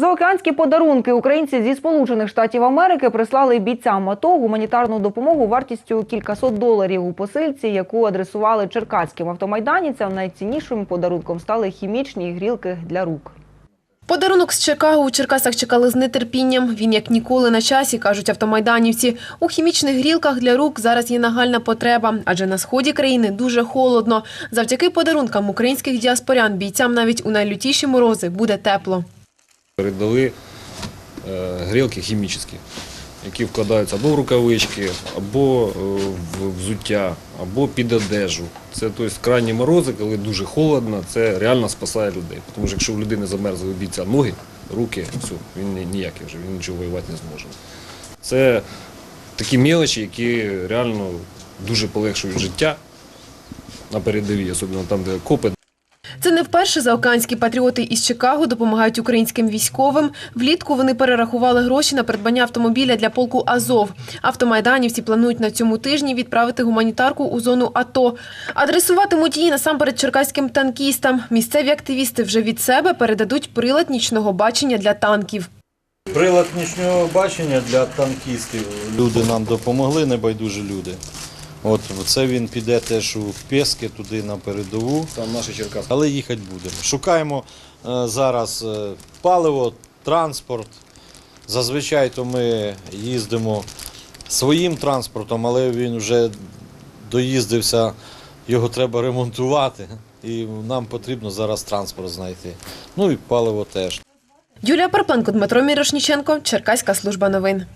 Заокеанські подарунки українці зі Сполучених Штатів Америки прислали бійцям АТО гуманітарну допомогу вартістю кількасот доларів у посильці, яку адресували черкаським автомайданівцям. Найціннішим подарунком стали хімічні грілки для рук. Подарунок з Чикаго у Черкасах чекали з нетерпінням. Він як ніколи на часі, кажуть автомайданівці. У хімічних грілках для рук зараз є нагальна потреба, адже на сході країни дуже холодно. Завдяки подарункам українських діаспорян бійцям навіть у найлютіші морози буде тепло. Передали е, грілки хімічні, які вкладаються або в рукавички, або е, в взуття, або під одежу. Це тобто, крайні морози, коли дуже холодно, це реально спасає людей. Тому що якщо в людини замерзли бійця ноги, руки, все, він ніякий вже, він нічого воювати не зможе. Це такі мелочі, які реально дуже полегшують життя на передовій, особливо там, де копи. Це не вперше заокеанські патріоти із Чикаго допомагають українським військовим. Влітку вони перерахували гроші на придбання автомобіля для полку Азов. Автомайданівці планують на цьому тижні відправити гуманітарку у зону АТО. Адресуватимуть її насамперед черкаським танкістам. Місцеві активісти вже від себе передадуть прилад нічного бачення для танків. Прилад нічного бачення для танкістів. Люди нам допомогли, небайдужі люди. От це він піде теж у Пески, туди на передову, Там наші черкаси. але їхати будемо. Шукаємо е, зараз е, паливо, транспорт. Зазвичай то ми їздимо своїм транспортом, але він вже доїздився, його треба ремонтувати. І нам потрібно зараз транспорт знайти. Ну і паливо теж. Юлія Парпенко, Дмитро Мірошніченко, Черкаська служба новин.